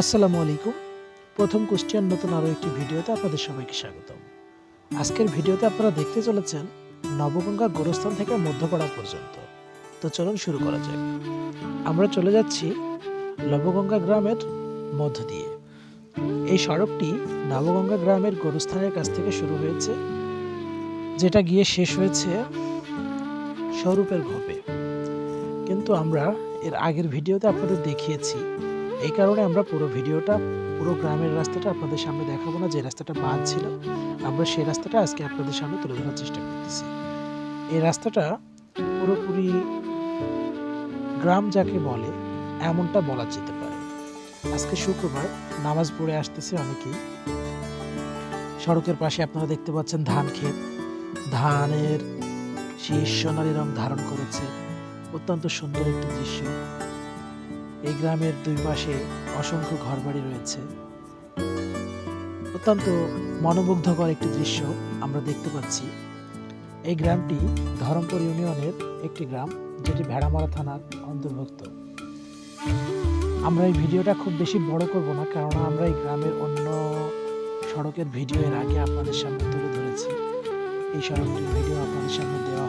আসসালামু আলাইকুম। প্রথম কুষ্টিয়ার নতুন আরও একটি ভিডিওতে আপনাদের সবাইকে স্বাগতম। আজকের ভিডিওতে আপনারা দেখতে চলেছেন নবগঙ্গা গোরস্থান থেকে মধ্যপাড়া পর্যন্ত। তো চলুন শুরু করা যাক। আমরা চলে যাচ্ছি নবগঙ্গা গ্রামের মধ্য দিয়ে। এই সড়কটি নবগঙ্গা গ্রামের গোরস্থানের কাছ থেকে শুরু হয়েছে, যেটা গিয়ে শেষ হয়েছে স্বরূপের ঘোপে কিন্তু আমরা এর আগের ভিডিওতে আপনাদের দেখিয়েছি এই কারণে আমরা পুরো ভিডিওটা, পুরো গ্রামের রাস্তাটা আপনাদের সামনে দেখাবো না, যে রাস্তাটা বাদ ছিল। আমরা সেই রাস্তাটা আজকে আপনাদের সামনে তুলে ধরার চেষ্টা করতেছি। এই রাস্তাটা পুরোপুরি গ্রাম যাকে বলে, এমনটা বলা যেতে পারে। আজকে শুক্রবার, নামাজ পড়ে আসতেছে অনেকেই। সড়কের পাশে আপনারা দেখতে পাচ্ছেন ধান ক্ষেত। ধানের শীর্ষ সোনালি রং ধারণ করেছে। অত্যন্ত সুন্দর একটি দৃশ্য। এই গ্রামের দুই পাশে অসংখ্য ঘরবাড়ি রয়েছে। অত্যন্ত মনোমুগ্ধকর একটি দৃশ্য আমরা দেখতে পাচ্ছি। এই গ্রামটি ধরমপুর ইউনিয়নের একটি গ্রাম, যেটি ভেড়ামারা থানার অন্তর্ভুক্ত। আমরা এই ভিডিওটা খুব বেশি বড় করব না কারণ আমরা এই গ্রামের অন্য সড়কের ভিডিও এর আগে আপনাদের সামনে তুলে ধরেছি। এই সড়কটির ভিডিও আপনাদের সামনে দেওয়া